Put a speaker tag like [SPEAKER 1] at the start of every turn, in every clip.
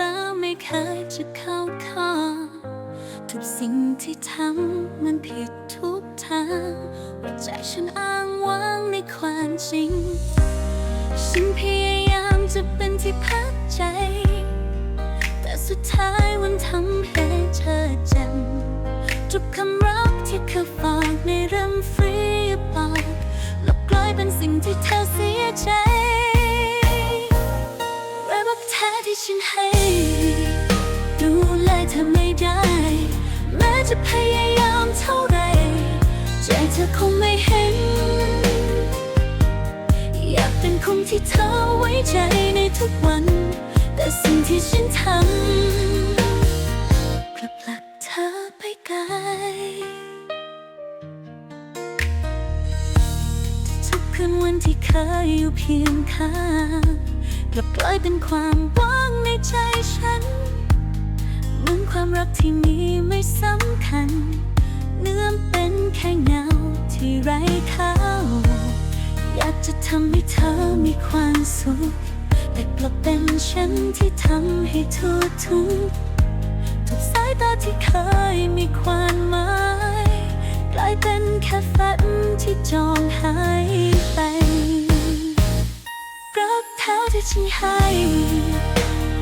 [SPEAKER 1] ฟ้าไม่เคยจะเข้าข้อทุกสิ่งที่ทำมันผิดทุกทางว่าใจฉันอ้างว้างในความจริง ฉันพยายามจะเป็นที่พักใจ แต่สุดท้ายมันทำให้เธอเจ็บทุกคำรักที่เคยฝากในเรื่องฟรีบอกลบกลายเป็นสิ่งที่เธอเสียใจ แท้ที่ฉันให้ดูแลเธอไม่ได้ แม้จะพยายามเท่าไรใจเธอคงไม่เห็น อยากเป็นคนที่เธอไว้ใจในทุกวัน แต่สิ่งที่ฉันทำกลับผลักเธอไปไกลทุกคืนวันที่เคยอยู่เพียงข้าง กลับกลายเป็นความว่างในใจฉันเหมือนความรักที่มีไม่สำคัญ เนื้อเป็นแค่เงาที่ไร้ค่าอยากจะทำให้เธอมีความสุข แต่กลับเป็นฉันที่ทำให้เธอทุกข์ทุกสายตาที่เคยมีความหมายกลายเป็นแค่ฝันที่จองหายไป ที่ฉันให้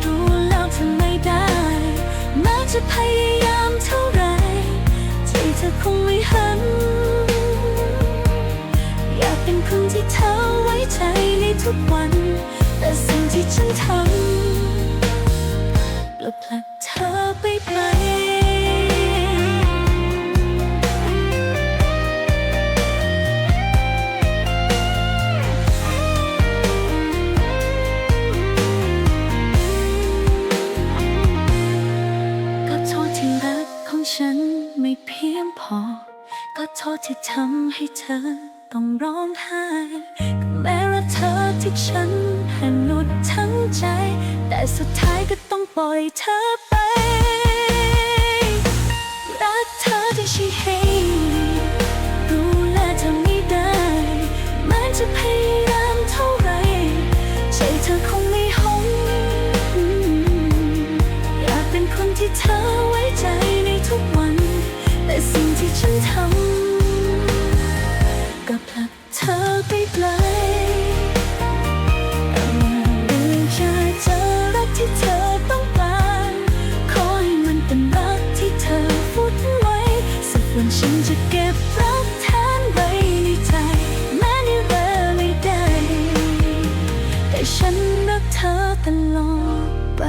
[SPEAKER 1] รู้แล้วทำไม่ได้แม้จะพยายามเท่าไรใจเธอคงไม่หันอยากเป็นคนที่เธอไว้ใจในทุกวัน แต่สิ่งที่ฉันทำกลับผลักเธอไปไกล โทษที่ทำให้เธอต้องร้องไห้ก็แม้ว่าเธอที่ฉันให้หนุดทั้งใจ แต่สุดท้ายก็ต้องปล่อยเธอไป รักเธอที่ฉันให้ดูแลเธอไม่ได้แม้จะพยายามเท่าไรใจเธอคงไม่หงอยากเป็นคนที่เธอ วนฉันจะเก็บรักแทนไว้ในใจ แม้ในเวลาไม่ได้แต่ฉันรักเธอตลอดไป